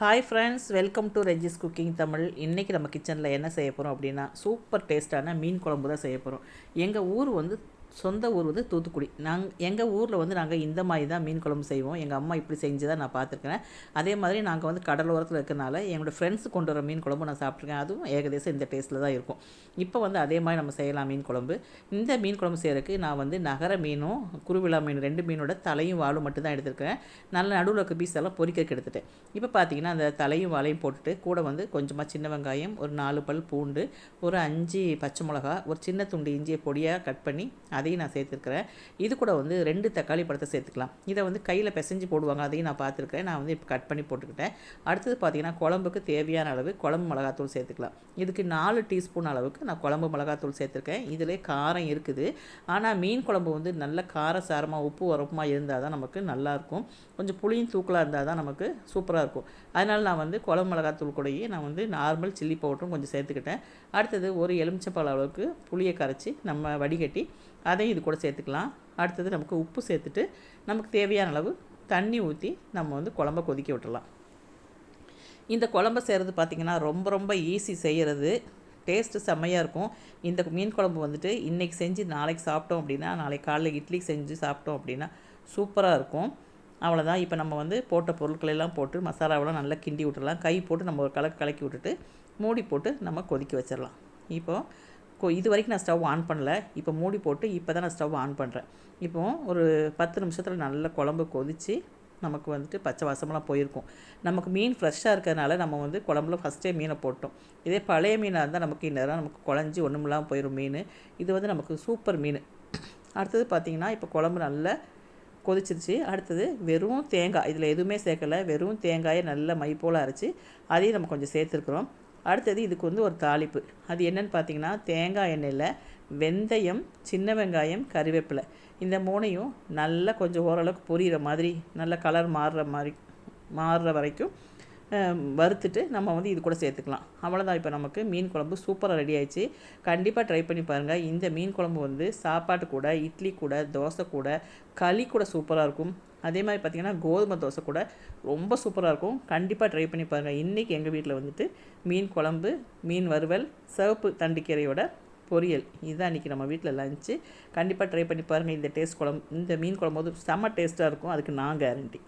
Hi friends welcome to Reji's cooking Tamil இன்றைக்கி நம்ம கிச்சனில் என்ன செய்ய போகிறோம் அப்படின்னா சூப்பர் டேஸ்ட்டான மீன் குழம்பு தான் செய்ய போகிறோம் எங்கள் ஊர் வந்து சொந்த ஊர் வந்து தூத்துக்குடி. நாங் எங்கள் ஊரில் வந்து நாங்கள் இந்த மாதிரி தான் மீன் குழம்பு செய்வோம். எங்கள் அம்மா இப்படி செஞ்சு தான் நான் பார்த்துருக்கேன் அதே மாதிரி நாங்கள் வந்து கடலோரத்தில் இருக்கிறனால என்னோடய ஃப்ரெண்ட்ஸ் கொண்டு வர மீன் குழம்பு நான் சாப்பிட்ருக்கேன் அதுவும் ஏகதேசம் இந்த டேஸ்ட்டில் தான் இருக்கும். இப்போ வந்து அதே மாதிரி நம்ம செய்யலாம் மீன் குழம்பு. இந்த மீன் குழம்பு செய்கிறதுக்கு நான் வந்து நகர மீனும் குருவிழா மீன் ரெண்டு மீனோட தலையும் வாழும் மட்டும்தான் எடுத்துருக்கேன். நல்ல நடுவில் இருக்க பீஸ் எல்லாம் பொறிக்கிறதுக்கு எடுத்துட்டேன். இப்போ பார்த்தீங்கன்னா அந்த தலையும் வாழையும் போட்டுட்டு கூட வந்து கொஞ்சமாக சின்ன வெங்காயம் ஒரு நாலு பல் பூண்டு ஒரு அஞ்சு பச்சை மிளகா ஒரு சின்ன துண்டு இஞ்சியை பொடியாக கட் பண்ணி அதையும் நான் சேர்த்துருக்குறேன். இது கூட வந்து ரெண்டு தக்காளி பழத்தை சேர்த்துக்கலாம். இதை வந்து கையில் பிசைஞ்சு போடுவாங்க. அதையும் நான் பார்த்துருக்கேன் நான் வந்து இப்போ கட் பண்ணி போட்டுக்கிட்டேன். அடுத்தது பார்த்திங்கன்னா குழம்புக்கு தேவையான அளவு குழம்பு மிளகாத்தூள் சேர்த்துக்கலாம். இதுக்கு நாலு டீஸ்பூன் அளவுக்கு நான் குழம்பு மிளகாத்தூள் சேர்த்துருக்கேன். இதிலே காரம் இருக்குது. ஆனால் மீன் குழம்பு வந்து நல்ல காரசாரமாக உப்பு உரப்புமாக இருந்தால் தான் நமக்கு நல்லாயிருக்கும் கொஞ்சம் புளியும் தூக்கலாக இருந்தால் தான் நமக்கு சூப்பராக இருக்கும். அதனால் நான் வந்து குழம்பு மிளகாத்தூள் கூடயே நான் வந்து நார்மல் சில்லி பவுடரும் கொஞ்சம் சேர்த்துக்கிட்டேன். அடுத்தது ஒரு எலுமிச்சப்பழ அளவுக்கு புளியை கரைச்சி நம்ம வடிகட்டி அதையும் இது கூட சேர்த்துக்கலாம். அடுத்தது நமக்கு உப்பு சேர்த்துட்டு நமக்கு தேவையான அளவு தண்ணி ஊற்றி நம்ம வந்து குழம்ப கொதிக்க விட்டுடலாம் இந்த குழம்ப செய்கிறது பார்த்திங்கன்னா ரொம்ப ரொம்ப ஈஸி செய்கிறது டேஸ்ட்டு செம்மையாக இருக்கும். இந்த மீன் குழம்பு வந்துட்டு இன்றைக்கி செஞ்சு நாளைக்கு சாப்பிட்டோம் அப்படின்னா நாளைக்கு காலையில் இட்லி செஞ்சு சாப்பிட்டோம் அப்படின்னா சூப்பராக இருக்கும். அவ்வளோதான் இப்போ நம்ம வந்து போட்ட பொருட்களெல்லாம் போட்டு மசாலாவெல்லாம் நல்லா கிண்டி விட்டுடலாம் கை போட்டு நம்ம ஒரு கலக்கு கலக்கி விட்டுட்டு மூடி போட்டு நம்ம கொதிக்க வச்சிடலாம். இப்போது இது வரைக்கும் நான் ஸ்டவ் ஆன் பண்ணல. இப்போ மூடி போட்டு இப்போ தான் நான் ஸ்டவ் ஆன் பண்ணுறேன் இப்போ ஒரு பத்து நிமிஷத்தில் நல்ல குழம்பு கொதித்து நமக்கு வந்துட்டு பச்சை வாசமெல்லாம் போயிருக்கும். நமக்கு மீன் ஃப்ரெஷ்ஷாக இருக்கிறதுனால நம்ம வந்து குழம்புல ஃபஸ்ட்டே மீனை போட்டோம். இதே பழைய மீனாக இருந்தால் நமக்கு இந்நேரம் நமக்கு குழஞ்சி ஒன்றுமில்லாமல் போயிடும் மீன். இது வந்து நமக்கு சூப்பர் மீன். அடுத்தது பார்த்திங்கன்னா இப்போ குழம்பு நல்லா கொதிச்சிருச்சு. அடுத்தது வெறும் தேங்காய். இதில் எதுவுமே சேர்க்கலை. வெறும் தேங்காயை நல்லா மை போல் அரைச்சி அதையும் நம்ம கொஞ்சம் சேர்த்துருக்குறோம். அடுத்தது இதுக்கு வந்து ஒரு தாளிப்பு. அது என்னென்னு பார்த்தீங்கன்னா தேங்காய் எண்ணெயில் வெந்தயம் சின்ன வெங்காயம் கறிவேப்பிலை இந்த மூணையும் நல்லா கொஞ்சம் ஓரளவுக்கு பொரியிற மாதிரி நல்ல கலர் மாறுற மாதிரி மாறுற வரைக்கும் வறுத்துட்டு நம்ம வந்து இது கூட சேர்த்துக்கலாம். அவ்வளோதான் இப்போ நமக்கு மீன் குழம்பு சூப்பராக ரெடி ஆயிடுச்சு. கண்டிப்பாக ட்ரை பண்ணி பாருங்கள் இந்த மீன் குழம்பு வந்து சாப்பாட்டு கூட இட்லி கூட தோசை கூட களி கூட சூப்பராக இருக்கும். அதே மாதிரி பார்த்திங்கன்னா கோதுமை தோசை கூட ரொம்ப சூப்பராக இருக்கும். கண்டிப்பாக ட்ரை பண்ணி பாருங்கள் இன்றைக்கி எங்கள் வீட்டில் வந்துட்டு மீன் குழம்பு மீன் வறுவல் சிவப்பு தண்டுக்கீரையோட பொரியல். இதுதான் இன்றைக்கி நம்ம வீட்டில் லஞ்சு கண்டிப்பாக ட்ரை பண்ணி பாருங்கள் இந்த டேஸ்ட் குழம்பு இந்த மீன் குழம்பு வந்து செம்ம டேஸ்ட்டாக இருக்கும். அதுக்கு நான் கேரண்டி